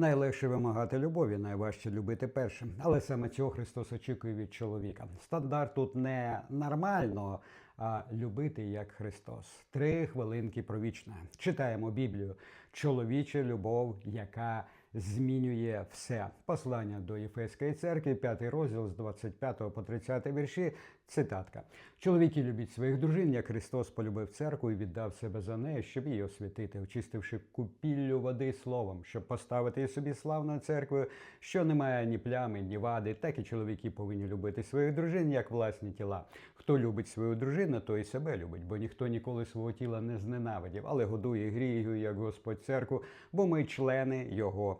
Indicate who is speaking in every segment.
Speaker 1: Найлегше вимагати любові, найважче любити першим. Але саме цього Христос очікує від чоловіка. Стандарт тут не нормально, а любити як Христос. Три хвилинки про вічне. Читаємо Біблію. Чоловіча любов, яка змінює все. Послання до Єфеської церкви, п'ятий розділ з 25 по 30 вірші. Цитатка: Чоловіки любіть своїх дружин, як Христос полюбив церкву і віддав себе за неї, щоб її освятити, очистивши купіллю води словом, щоб поставити собі славною церквою, що не має ні плями, ні вади. Так і чоловіки повинні любити своїх дружин, як власні тіла. Хто любить свою дружину, той і себе любить, бо ніхто ніколи свого тіла не зненавидів, але годує його, як Господь церкву, бо ми члени його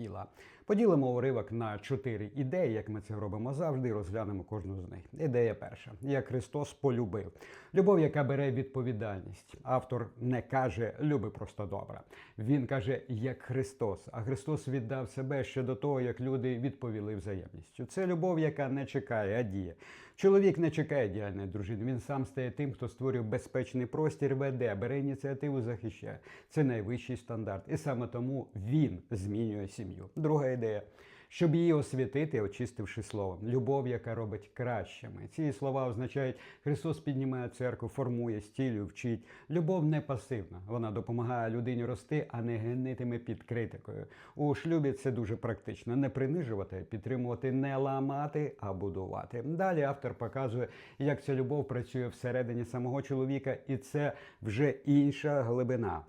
Speaker 1: тіла. Поділимо уривок на чотири ідеї, як ми це робимо завжди, розглянемо кожну з них. Ідея перша: як Христос полюбив. Любов, яка бере відповідальність. Автор не каже люби просто добре. Він каже, як Христос. А Христос віддав себе ще до того, як люди відповіли взаємністю. Це любов, яка не чекає, а діє. Чоловік не чекає ідеальної дружини. Він сам стає тим, хто створює безпечний простір, веде, бере ініціативу, захищає. Це найвищий стандарт. І саме тому він змінює сім'ю. Друга ідея. Щоб її освятити, очистивши словом, любов, яка робить кращими. Ці слова означають, Христос піднімає церкву, формує, стілює, вчить. Любов не пасивна. Вона допомагає людині рости, а не генитиме під критикою. У шлюбі це дуже практично. Не принижувати, підтримувати, не ламати, а будувати. Далі автор показує, як ця любов працює всередині самого чоловіка, і це вже інша глибина.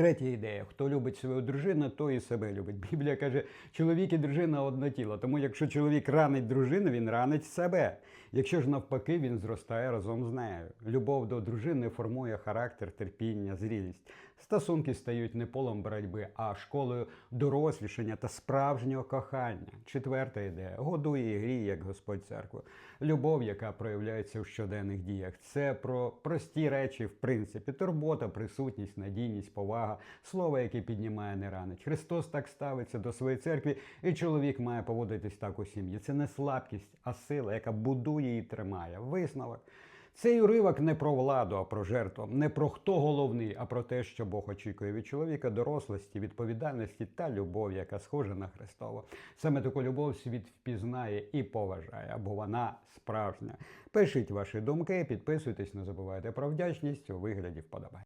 Speaker 1: Третя ідея: хто любить свою дружину, той і себе любить. Біблія каже, чоловік і дружина одно тіло. Тому якщо чоловік ранить дружину, він ранить себе. Якщо ж навпаки, він зростає разом з нею. Любов до дружини формує характер, терпіння, зрілість. Стосунки стають не полом боротьби, а школою дорослішання та справжнього кохання. Четверта ідея годує і гріє, як Господь церкву. Любов, яка проявляється в щоденних діях. Це про прості речі, в принципі, турбота, присутність, надійність, повага, слово, яке піднімає, не ранить. Христос так ставиться до своєї церкви, і чоловік має поводитись так у сім'ї. Це не слабкість, а сила, яка будує і тримає. Висновок. Цей уривок не про владу, а про жертву, не про хто головний, а про те, що Бог очікує від чоловіка дорослості, відповідальності та любов, яка схожа на Христову. Саме таку любов світ впізнає і поважає, бо вона справжня. Пишіть ваші думки, підписуйтесь, не забувайте про вдячність у вигляді вподобай.